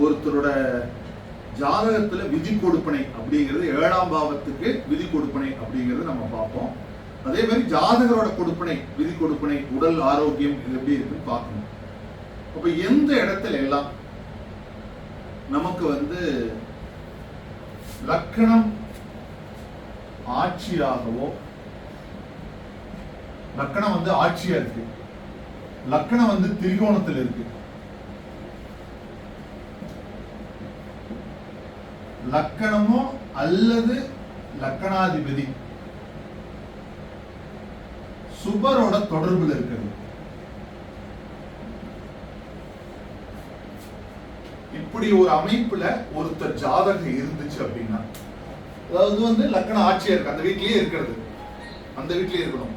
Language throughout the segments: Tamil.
ஒருத்தரோட ஜாதகத்துல விதி கொடுப்பனை அப்படிங்கிறது ஏழாம் பாவத்துக்கு விதி கொடுப்பனை அப்படிங்கிறது நம்ம பார்ப்போம். அதே மாதிரி ஜாதகரோட கொடுப்பனை விதி கொடுப்பனை உடல் ஆரோக்கியம் இது எப்படி இருக்குன்னு பார்க்கணும். அப்ப எந்த இடத்துல எல்லாம் நமக்கு வந்து லக்கணம் ஆட்சியாகவோ லக்கணம் வந்து ஆட்சியா இருக்கு. லக்கணம் வந்து திரிகோணத்தில் இருக்கு. லக்கணமோ அல்லது லக்கணாதிபதி. சுபரோட தொடர்புல இருக்கிறது. இப்படி ஒரு அமைப்புல ஒருத்தர் ஜாதகம் இருந்துச்சு அப்படின்னா அதாவது வந்து லக்கண ஆட்சியா இருக்கு. அந்த வீட்லயே இருக்கிறது. அந்த வீட்லயே இருக்கணும்.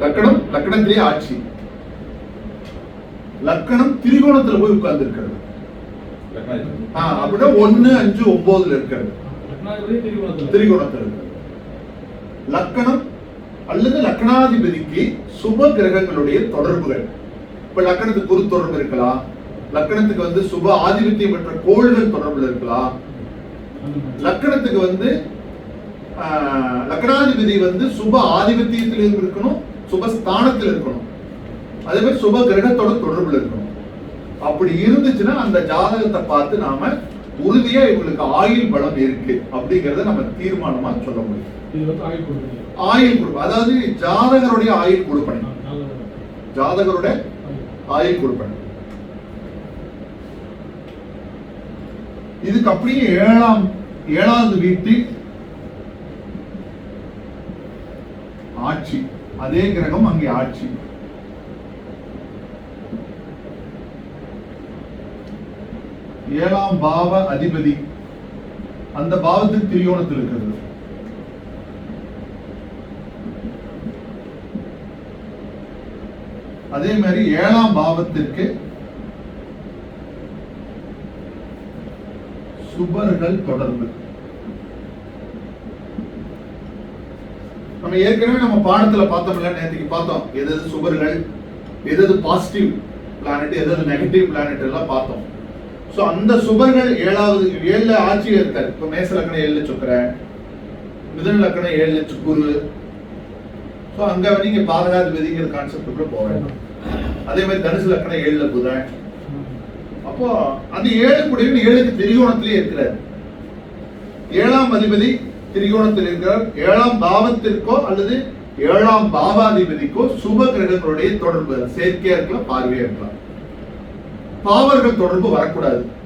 லக்கணம் லக்கணத்திலேயே ஆட்சி. லக்கணம் திரிகோணத்துல போய் உட்கார்ந்து இருக்கிறது அப்படின்னா ஒண்ணு அஞ்சு ஒன்பதுல இருக்கிறது லக்னாதிபதி திரிகோணத்தில் இருக்கிறது லக்கணம் அல்லது லக்கணாதிபதிக்கு சுப கிரகங்களுடைய தொடர்புகள் இப்ப லக்கணத்துக்கு குரு தொடர்பு இருக்கலாம் லக்கணத்துக்கு வந்து சுப ஆதிபத்தியம் பெற்ற கோள்கள் தொடர்புல இருக்கலாம் லக்கணத்துக்கு வந்து ஆஹ், லக்கணாதிபதி வந்து சுப ஆதிபத்தியத்தில் இருக்கணும் சுப ஸ்தானத்தில் இருக்கணும் அதே மாதிரி சுப கிரகத்தோட தொடர்புல இருக்கணும் அப்படி இருந்துச்சுன்னா அந்த ஜாதகத்தை பார்த்து நாம உறுதியா இவங்களுக்கு ஆயுள் பலம் இருக்கு அப்படிங்கறத நம்ம தீர்மானமா சொல்ல முடியும். ஆயுள் கொடுக்குறீங்க ஆயுள் கொடுப்பு அதாவது ஜாதகருடைய ஆயுள் கொடுப்பனை. ஜாதகருடைய ஆயுள் கொடுப்பனை. இதுக்கு அப்படியே ஏழாம் ஏழாவது வீட்டு ஆட்சி. அதே கிரகம் அங்கே ஆட்சி. ஏழாம் பாவ அதிபதி. அந்த பாவத்துக்கு திரியோணத்தில் இருக்கிறது. அதே மாதிரி ஏழாம் பாவத்திற்கு சுபர்கள் தொடர்பு. நம்ம ஏற்கனவே நம்ம பாடத்துல பார்த்தோம்ல நேற்றுக்கு பார்த்தோம். எது எது சுபர்கள் எது எது பாசிட்டிவ் பிளானட் எது எது நெகட்டிவ் பிளானட் எல்லாம் பார்த்தோம். ஸோ அந்த சுபர்கள் ஏழாவது ஏழுல ஆட்சியில் இருக்கார் இப்போ மேச லக்கணம் ஏழுல சுக்கர மிதன லக்கணம் ஏழுல சுக்குரு. ஸோ அங்கே நீங்க பாதகாதிபதிங்கிற கான்செப்டுக்குள்ள போக வேண்டாம். அதே மாதிரி தனுசு லக்கணம் ஏழில் புதன். அப்போ அந்த ஏழு குடியும் ஏழுக்கு திரிகோணத்திலே இருக்கிறார். ஏழாம் அதிபதி திரிகோணத்தில் இருக்கிறார். ஏழாம் பாவத்திற்கோ அல்லது ஏழாம் பாவாதிபதிக்கோ சுப கிரகங்களுடைய தொடர்பு. சேர்க்கையா இருக்கலாம் பார்வையா இருக்கலாம் பாவர்கள் தொடர்பு வரக்கூடாது.